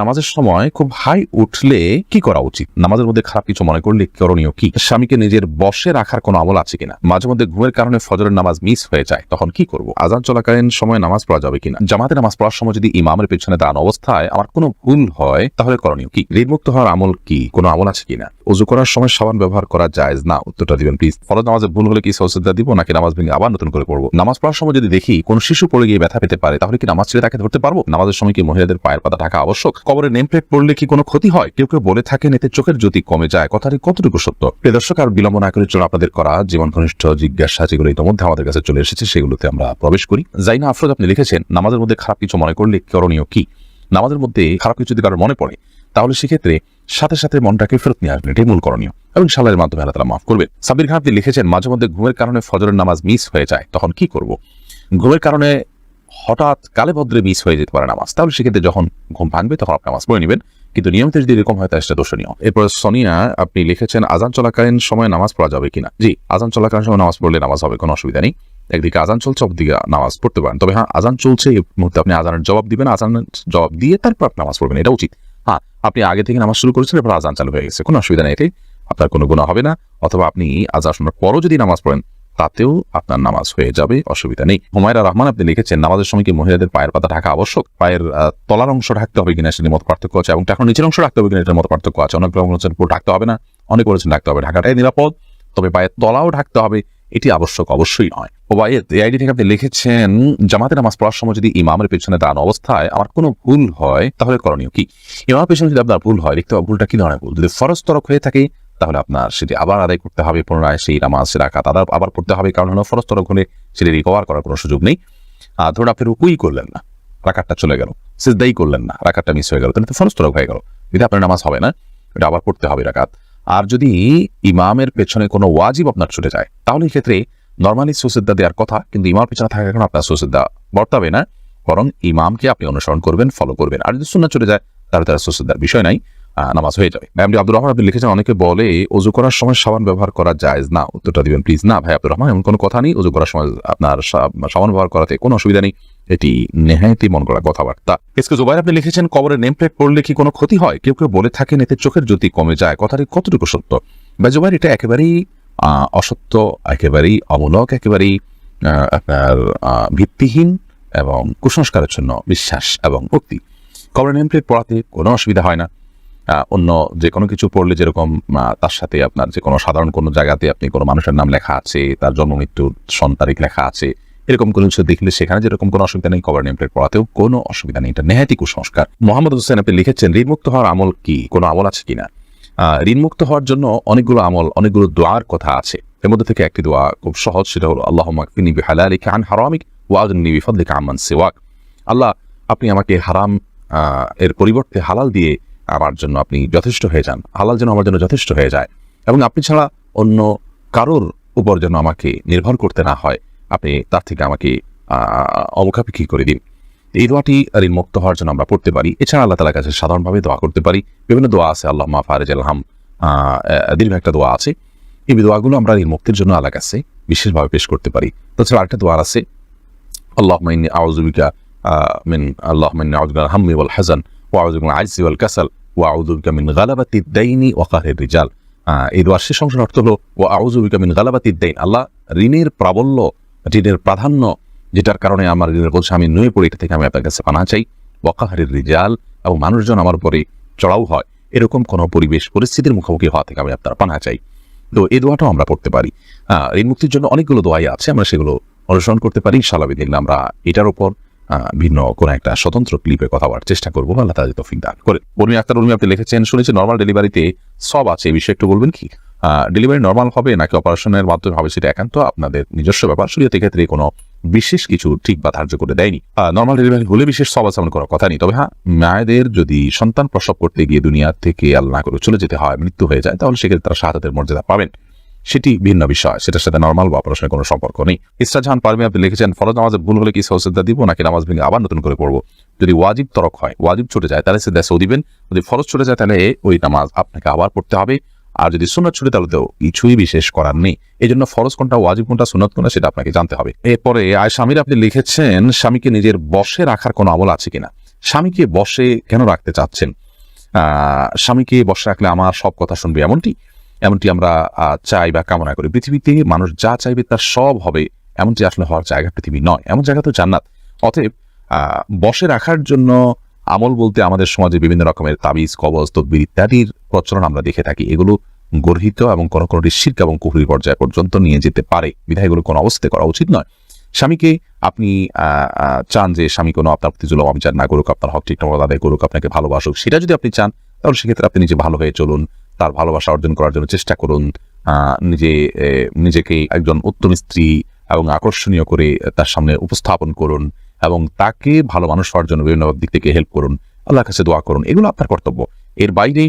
নামাজের সময় খুব হাই উঠলে কি করা উচিত? নামাজের মধ্যে খারাপ কিছু মনে করলে করণীয় কি? স্বামীকে নিজের বসে রাখার কোনো আমল আছে কিনা? মাঝে মধ্যে ঘুমের কারণে ফজরের নামাজ মিস হয়ে যায়, তখন কি করব? আজান চলাকালীন সময় নামাজ পড়া যাবে কিনা? জামাতে নামাজ পড়ার সময় যদি ইমামের পেছনে দাঁড়ানো অবস্থায় আমার কোনো ভুল হয়, তাহলে করণীয় কি? ঋণমুক্ত হওয়ার আমল কি? কোনো আমল আছে কিনা? উজু করার সময় সাবান ব্যবহার করা যায় না? উত্তরটা দিবেন প্লিজ ফরজ নামাজে ভুল হলে কি সৌসিদ্ধা দিব, নাকি নামাজ ভেঙে আবার নতুন করে পড়ব? নামাজ পড়ার সময় যদি দেখি কোন শিশু পড়ে গিয়ে ব্যথা পেতে পারে, তাহলে কি নামাজ ছেড়ে তাকে ধরতে পারব? নামাজের সময় কি মহিলাদের পায়ের পাতা ঢাকা আবশ্যক? কবরের নেম প্লেট পড়লে কি কোনো ক্ষতি হয়? কেউ কেউ বলে থাকেন, এতে চোখের জ্যোতি কমে যায়। কথাটি কতটুকু সত্য? প্রিয় দর্শক, আর বিলম্ব না করে চলো আপনাদের করা জীবন ঘনিষ্ঠ জিজ্ঞাসা, যেগুলো ইতিমধ্যে আমাদের কাছে চলে এসেছে, সেগুলোতে আমরা প্রবেশ করি। জাইনা আফরোজ, আপনি লিখেছেন, নামাজের মধ্যে খারাপ কিছু মনে করলে করণীয় কি? নামাজের মধ্যে খারাপ কিছু যদি কারোর মনে পড়ে, তাহলে সেক্ষেত্রে সাথে সাথে মনটাকে ফেরত নিয়ে আসবেন। এটাই মূল করণীয়। এবং সালারের মাধ্যমে আল্লাহ তালা মাফ করবেন। সাবির খান, আপনি লিখেছেন, মাঝে মধ্যে ঘুমের কারণে ফজরের নামাজ মিস হয়ে যায়, তখন কি করব? ঘুমের কারণে হঠাৎ কালে ভদ্রে মিস হয়ে যেতে পারে নামাজ। তাহলে সেক্ষেত্রে যখন ঘুম ভাঙবে, তখন আপনি নামাজ পড়ে নেবেন। কিন্তু নিয়মিত যদি এরকম হয়, তাহলে সেটা এরপর সোনিয়া, আপনি লিখেছেন, আজান চলাকালীন সময় নামাজ পড়া যাবে কিনা? জি, আজান চলাকালীন সময় নামাজ পড়লে নামাজ হবে, কোনো অসুবিধা নেই। একদিকে আজান চলছে, অপরদিকে নামাজ পড়তে পারেন। তবে হ্যাঁ আজান চলছে, এই মুহূর্তে আপনি আজানের জবাব দিবেন। আজানের জবাব দিয়ে তারপর আপনি নামাজ পড়বেন, এটা উচিত। হ্যাঁ আপনি আগে থেকে নামাজ শুরু করেছেন, এরপর আজান চালু হয়ে গেছে, কোনো অসুবিধা নেই। এতে আপনার কোনো গুণা হবে না। অথবা আপনি আজান শোনার পরও যদি নামাজ পড়েন তাতেও আপনার নামাজ হয়ে যাবে, অসুবিধা নেই। হুমায়রা রহমান, আপনি লিখেছেন, নামাজের সময় কি মহিলাদের পায়ের পাতা ঢাকা আবশ্যক? পায়ের তলার অংশ ঢাকতে হবে কিনা সেটির মতো পার্থক্য আছে, এবং এখন নিচের অংশ রাখতে হবে কিনা এটার মতো পার্থক্য আছে। অনেক রকম বলেছেন, পুরো ঢাকতে হবে না। অনেক বলেছেন, ঢাকতে হবে। ঢাকাটাই নিরাপদ, তবে পায়ের তলাও ঢাকতে হবে, এটি আবশ্যক অবশ্যই নয়। ওবায়েদ, এই আইডি থেকে আপনি লিখেছেন, জামাতে নামাজ পড়ার সময় যদি ইমামের পেছনে দাঁড়ানো অবস্থায় আমার কোনো ভুল হয়, তাহলে করণীয় কি? ইমামের পেছনে যদি আপনার ভুল হয়, লিখতে ভুলটা কি ধরনের ভুল? যদি ফরজ তরক হয়ে থাকে তাহলে আপনার সেটি আবার আদায় করতে হবে পুনরায় সেই নামাজ সে রাখাত আবার আবার পড়তে হবে। কারণ হলো ফরজ তরক সেটি রিকভার করার কোনো সুযোগ নেই। আর ধরুন আপনি রুকুই করলেন না, রাকাতটা চলে গেল, সিজদাই করলেন না, রাকাতটা মিস হয়ে গেল, তাহলে তো ফরজ তরক হয়ে গেল। যদি আপনার নামাজ হবে না, এটা আবার পড়তে হবে রাকাত। আর যদি ইমামের পেছনে কোনো ওয়াজিব আপনার ছুটে যায়, তাহলে ক্ষেত্রে নর্মালি সুসিদ্ধা দেওয়ার কথা, কিন্তু ইমামের পেছনে থাকার কারণে আপনার সুসিদ্ধা বর্তাবে না। বরং ইমামকে আপনি অনুসরণ করবেন ফলো করবেন। আর যদি সুন্নাত চলে যায়, তাহলে তার সুসিদ্ধার বিষয় নাই। নামাজ হয়ে যাবে। ম্যামডি আব্দুর রহমান আপনি লিখেছেন, অনেকে বলে অজু করার সময় সাবান ব্যবহার করা যায় না। উত্তরটা দিবেন প্লিজ না ভাই, আব্দুর রহমান, এমন কোনো কথা নেই। অজু করার সময় আপনার সাবান ব্যবহার করাতে কোনো অসুবিধা নেই। এটি নেহায়তি মন করা কথাবার্তা। এসকে জুবাইর, আপনি লিখেছেন কবরের নেম প্লেট পড়লে কি কোনো ক্ষতি হয়? কেউ কেউ বলে থাকেন, এতে চোখের জ্যোতি কমে যায়। কথাটি কতটুকু সত্য? ভাই, জুবাইর, এটা একেবারেই অসত্য, একেবারেই অমূলক, একেবারেই আপনার ভিত্তিহীন এবং কুসংস্কারের জন্য বিশ্বাস এবং ভক্তি। কবরের নেম প্লেট পড়াতে কোনো অসুবিধা হয় না। অন্য যে কোনো কিছু পড়লে যেরকম তার সাথে আপনার যে কোনো সাধারণ কোনো জায়গাতে আপনি কোনো মানুষের নাম লেখা আছে, তার জন্ম, মৃত্যুর সন, তারিখ লেখা আছে, এরকম কোনো কিছু দেখলে সেখানে যেরকম কোনো অসুবিধা নেই কভার নেম প্লেট পড়াতেও কোনো অসুবিধা নেই। এটা নেহাতি কুসংস্কার। মোহাম্মদ হোসেন, আপনি লিখেছেন, ঋণমুক্ত হওয়ার আমল কি? কোনো আমল আছে কিনা? ঋণমুক্ত হওয়ার জন্য অনেকগুলো আমল, অনেকগুলো দোয়ার কথা আছে। এর মধ্যে থেকে একটি দোয়া খুব সহজ, সেটা হলো আল্লাহ মাকফিনি বিহালালিকা খান হারামিক ওয়াজনি বিফদলিকা আম্মান সিওয়াক। আল্লাহ, আপনি আমাকে হারাম এর পরিবর্তে হালাল দিয়ে আমার জন্য আপনি যথেষ্ট হয়ে যান। হালাল যেন আমার জন্য যথেষ্ট হয়ে যায়। এবং আপনি ছাড়া অন্য কারোর উপর যেন আমাকে নির্ভর করতে না হয়, আপনি তার থেকে আমাকে অমুখাপেক্ষী করে দিন। এই দোয়াটি ঋণ মুক্ত হওয়ার জন্য আমরা পড়তে পারি। এছাড়া আল্লাহ তালার কাছে সাধারণভাবে দোয়া করতে পারি। বিভিন্ন দোয়া আছে, আল্লাহ মা ফারেজ আলহাম দীর্ঘ একটা দোয়া আছে। এই দোয়াগুলো আমরা ঋণ মুক্তির জন্য আল্লাহ কাছে বিশেষভাবে পেশ করতে পারি। তাছাড়া আরেকটা দোয়া আছে আল্লাহ মাইনি আউজুবিকা মিন আল্লাহ আউজুবিকা হাম্মি হাজান ওয়া আউজুবিকা আইসি ওয়াল কাসাল ওয়া আউজুবিকা মিন গালাবাতি দাইনি ওয়া কাহের রিজাল। এই দোয়ার শেষ অংশের অর্থ হলো ও আউজুবিকা মিন গালাবাতি দাইন আল্লাহ ঋণের প্রাবল্য, ঋণের প্রাধান্য, যেটার কারণে আমার ঋণের বলছে আমি নুয়ে পড়ি, এটা থেকে আমি আপনার কাছে পানা চাই। ওয়াকাহারের রিজাল, এবং মানুষজন আমার উপরে চড়াও হয়। এরকম কোনো পরিবেশ, পরিস্থিতির মুখোমুখি হওয়া থেকে আমি আপনার পানা চাই। তো এই দোয়াটাও আমরা পড়তে পারি। ঋণ মুক্তির জন্য অনেকগুলো দোয়াই আছে, আমরা সেগুলো অনুসরণ করতে পারি। সালাবিদিন আমরা এটার উপর ভিন্ন কোনো একটা স্বতন্ত্র ক্লিপে কথা বলার চেষ্টা করব। আল্লাহ তাদের তৌফিক দান করে। উর্মি আক্তার উর্মি আপনি লিখেছেন, শুনেছি নর্মাল ডেলিভারিতে সব আছে, এই বিষয়ে একটু বলবেন কি? ডেলিভারি নর্মাল হবে নাকি অপারেশনের মাধ্যমে হবে সেটা একান্ত আপনাদের নিজস্ব ব্যাপার। শরীয়তের ক্ষেত্রে কোনো বিশেষ কিছু ঠিক বা ধার্য করে দেয়নি। নর্মাল ডেলিভারি হলে বিশেষ সব আছে কোনো কথা নেই। তবে হ্যাঁ মায়েদের যদি সন্তান প্রসব করতে গিয়ে দুনিয়া থেকে আল্লাহ করে চলে যেতে হয়, মৃত্যু হয়ে যায়, তাহলে সেক্ষেত্রে তারা শাহাদাতের মর্যাদা পাবেন। সেটি ভিন্ন বিষয়। সেটার সাথে নর্মাল বা অপারেশনের কোনো সম্পর্ক নেই। ইসরা জাহান পারমি আপনি লিখেছেন, ফরজ নামাজে ভুল হলে কি সৌসিদ্ধা দিব, নাকি নামাজ ভেঙে আবার নতুন করে পড়ব? যদি ওয়াজিব তরক হয়, ওয়াজিব ছুটে যায়, তাহলে সে দেশও দিবেন। যদি ফরজ ছুটে যায়, তাহলে ওই নামাজ আপনাকে আবার পড়তে হবে। আর যদি সুন্নত ছুটে, তাহলে তো কিছুই বিশেষ করার নেই। এই জন্য ফরজ কোনটা, ওয়াজিব কোনটা, সুন্নত কোনটা, সেটা আপনাকে জানতে হবে। এরপরে আয় স্বামীর আপনি লিখেছেন, স্বামীকে নিজের বসে রাখার কোনো আমল আছে কিনা? স্বামীকে বসে কেন রাখতে চাচ্ছেন? স্বামীকে বসে রাখলে আমার সব কথা শুনবে এমনটি? এমনটি আমরা চাই বা কামনা করি। পৃথিবীতে মানুষ যা চাইবে তার সব হবে, এমনটি আসলে হওয়ার জায়গা পৃথিবী নয়। এমন জায়গা তো জান্নাত। অতএব বসে রাখার জন্য আমল বলতে আমাদের সমাজে বিভিন্ন রকমের তাবিজ, কবজ, তদ্বির ইত্যাদির প্রচলন আমরা দেখে থাকি। এগুলো গর্হিত এবং কোনো কোনোটি শির্ক এবং কুহুরি পর্যায় পর্যন্ত নিয়ে যেতে পারে। বিধায় এগুলো কোনো অবস্থায় করা উচিত নয়। স্বামীকে আপনি চান যে স্বামী কোনো আপনার প্রতি জুলম, অবিচার না করুক, আপনার হক ঠিকঠাক আদায় করুক, আপনাকে ভালোবাসুক, সেটা যদি আপনি চান তাহলে সেক্ষেত্রে আপনি নিজে ভালো হয়ে চলুন, তার ভালোবাসা অর্জন করার জন্য চেষ্টা করুন নিজে নিজেকে একজন উত্তম স্ত্রী এবং আকর্ষণীয় করে তার সামনে উপস্থাপন করুন এবং তাকে ভালো মানুষ হওয়ার জন্য বিভিন্ন দিক থেকে হেল্প করুন। আল্লাহর কাছে দোয়া করুন। এগুলো আপনার কর্তব্য। এর বাইরে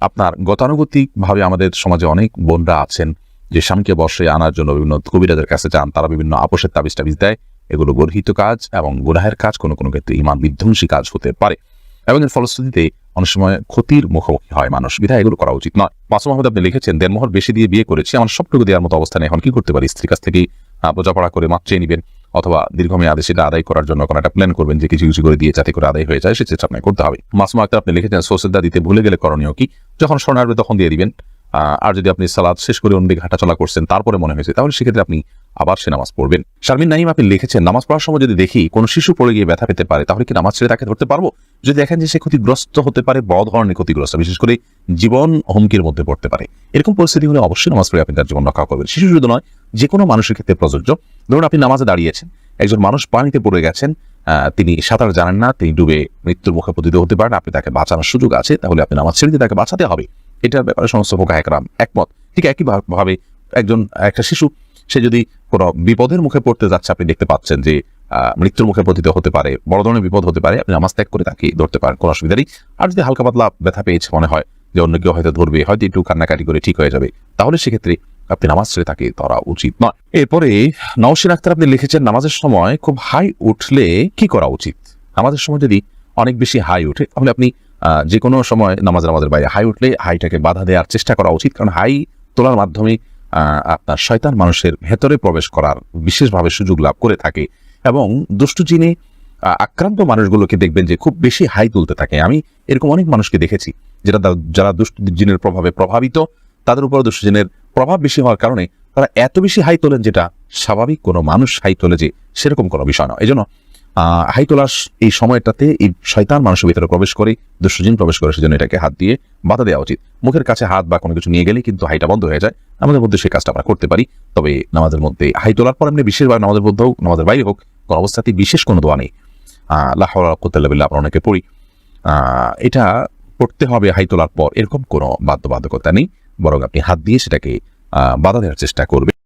আপনার গতানুগতিকভাবে আমাদের সমাজে অনেক বোনরা আছেন যে স্বামীকে বসে আনার জন্য বিভিন্ন কবিরাজের কাছে যান, তারা বিভিন্ন আপোষের তাবিজ টাবিজ দেয়। এগুলো গর্হিত কাজ এবং গুনাহের কাজ কোনো কোনো ক্ষেত্রে ইমান বিধ্বংসী কাজ হতে পারে। এবং এর ফলশ্রুতিতে অনেক সময় ক্ষতির মুখোমুখি হয় মানুষ। বিধায় এগুলো করা উচিত নয়। মাসুম আহমদ আপনি লিখেছেন দেড়মোহর বেশি দিয়ে বিয়ে করেছি, আমার সবটুকু দেওয়ার মতো অবস্থানে এখন কি করতে পারি? স্ত্রীর কাছ থেকে বোঝাপড়া করে মাত্রিয়ে নেবেন, অথবা দীর্ঘমেয়াদে সেটা আদায় করার জন্য কোনো একটা প্ল্যান করবেন যে কিছু কিছু করে দিয়ে যাতে করে আদায় হয়ে যায়, সে চেষ্টা আপনাকে করতে হবে। মাসুম আক্তার, আপনি লিখেছেন সোসেদা দিতে ভুলে গেলে করণীয় কি? যখন স্মরণ আসবে তখন দিয়ে দিবেন। আর যদি আপনি সালাদ শেষ করে অন্যদিকে হাঁটাচলা করছেন, তারপরে মনে হয়েছে, তাহলে সেক্ষেত্রে আপনি আবার সে নামাজ পড়বেন। শারমিন নাইম আপনি লিখেছেন, নামাজ পড়ার সময় যদি দেখি কোন শিশু পড়ে গিয়ে ব্যথা পেতে পারে, তাহলে কি নামাজ ছেড়ে তাকে ধরতে পারব? যদি দেখেন যে সে ক্ষতিগ্রস্ত হতে পারে, বড় ধরনের ক্ষতিগ্রস্ত, বিশেষ করে জীবন হুমকির মধ্যে পড়তে পারে। এরকম পরিস্থিতি হলে অবশ্যই নামাজ পড়ে আপনি তার জীবন রক্ষা করবেন। শিশু শুধু নয়, যে কোনো মানুষের ক্ষেত্রে প্রযোজ্য। ধরুন আপনি নামাজে দাঁড়িয়েছেন, একজন মানুষ পানিতে পড়ে গেছেন তিনি সাঁতার জানেন না, তিনি ডুবে মৃত্যুর মুখে পতিত হতে পারেন, আপনি তাকে বাঁচানোর সুযোগ আছে, তাহলে আপনি নামাজ ছেড়ে দিয়ে তাকে বাঁচাতে হবে। এটার ব্যাপারে সমস্ত ফোকা একরাম একমত। ঠিক একই ভা- ভাবে একজন, একটা শিশু সে যদি কোনো বিপদের মুখে পড়তে যাচ্ছে, আপনি দেখতে পাচ্ছেন যে মৃত্যুর মুখে পতিত হতে পারে, বড় ধরনের বিপদ হতে পারে, আপনি নামাজ ত্যাগ করে তাকে ধরতে পারেন, কোনো অসুবিধা নেই। আর যদি হালকা পাতলা ব্যথা পেয়েছে মনে হয়, যে অন্য কেউ হয়তো ধরবে, হয়তো একটু কান্নাকাটি করে ঠিক হয়ে যাবে, তাহলে সেক্ষেত্রে আপনি নামাজ ছেড়ে তাকে ধরা উচিত নয়। এরপরে নওশিন আক্তার আপনি লিখেছেন, নামাজের সময় খুব হাই উঠলে কি করা উচিত? নামাজের সময় যদি অনেক বেশি হাই উঠে তাহলে আপনি যে কোনো সময় নামাজের আমাদের বাইরে হাই উঠলে হাইটাকে বাধা দেওয়ার চেষ্টা করা উচিত। কারণ হাই তোলার মাধ্যমে আপনার শয়তান মানুষের ভেতরে প্রবেশ করার বিশেষভাবে সুযোগ লাভ করে থাকে। এবং দুষ্টু আহ, আক্রান্ত মানুষগুলোকে দেখবেন যে খুব বেশি হাই তুলতে থাকে। আমি এরকম অনেক মানুষকে দেখেছি যেটা যারা দুষ্ট জিনের প্রভাবে প্রভাবিত তাদের উপর দুষ্ট জিনের প্রভাব বেশি হওয়ার কারণে তারা এত বেশি হাই তোলেন যেটা স্বাভাবিক কোনো মানুষ হাই তোলে যে সেরকম কোনো বিষয় নয়। এই জন্য আহ, হাই তোলার এই সময়টাতে এই শয়তান মানুষের ভিতরে প্রবেশ করে দুষ্টজিন প্রবেশ করে সেজন্য এটাকে হাত দিয়ে বাধা দেওয়া উচিত। মুখের কাছে হাত বা কোনো কিছু নিয়ে গেলে কিন্তু হাইটা বন্ধ হয়ে যায়। আমাদের মধ্যে সেই কাজটা আমরা করতে পারি। তবে নামাজের মধ্যে হাই তোলার পর এমনি বিশেষভাবে নামাজের মধ্যে হোক নামাজের বাইরে হোক কোনো অবস্থাতেই বিশেষ কোনো দোয়া নেই। আহ লাহাবিল্লা আমরা অনেকে পড়ি। এটা পড়তে হবে হাই তোলার পর। এরকম কোনো বাধ্যবাধকতা নেই। বরং আপনি হাত দিয়ে সেটাকে বাধা দেওয়ার চেষ্টা করবে